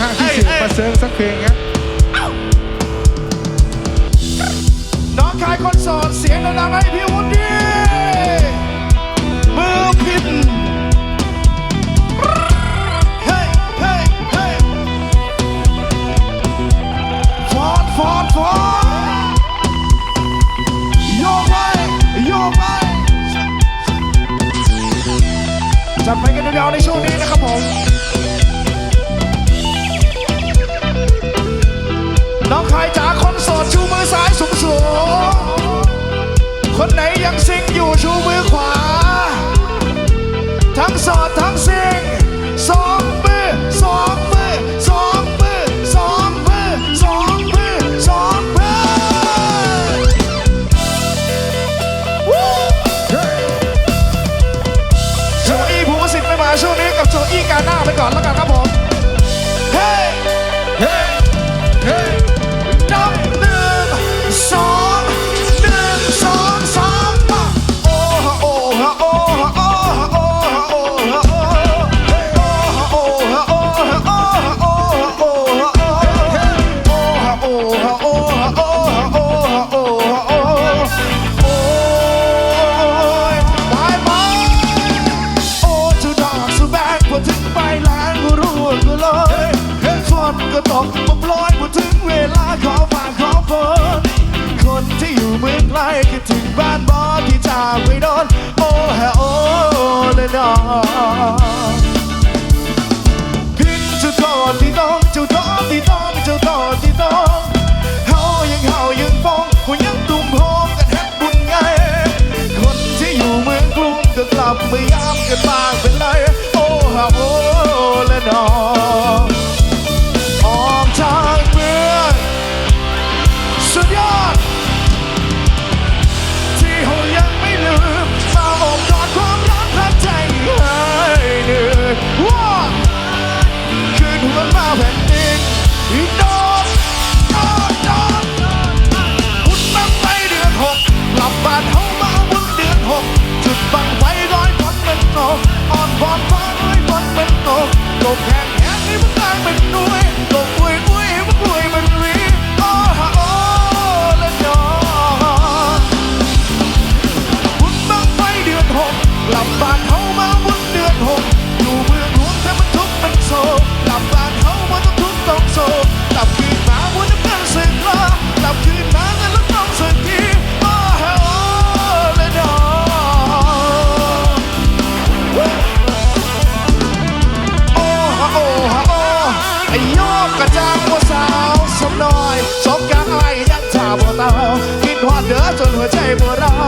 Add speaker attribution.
Speaker 1: ฮะพี่สิมาเซิร์ฟสักเพลงครับ
Speaker 2: น้องชายคนสอนเสียงดังๆให้พี่วุฒิมือพิมพ์เฮ้ยเฮ้ยเฮ้ฟอดฟอดฟอดโยกไปโยกไปจัดไปกันยาวๆในช่วงนี้นะครับผม น้องชายจ๋าคนโสดชูมือซ้ายสูงสูงคนไหนยังซิงอยู่ชูมือขวา ทั้งโสดทั้งซิงสองมือสองมือสองมือสองมือสองมือสองปื้ช่วงนี้กับโจอี้กาหน้าไปก่อนแล้วกันครับ เมืองไกลคิดถึงบ้านบอที่จากไปโดนโอ้ฮโอเลยนอพินเจ้าตอนที่ต้องเจ้าตอนที่ต้องเจ้าตอนที่ต้อง หัวใจโบรา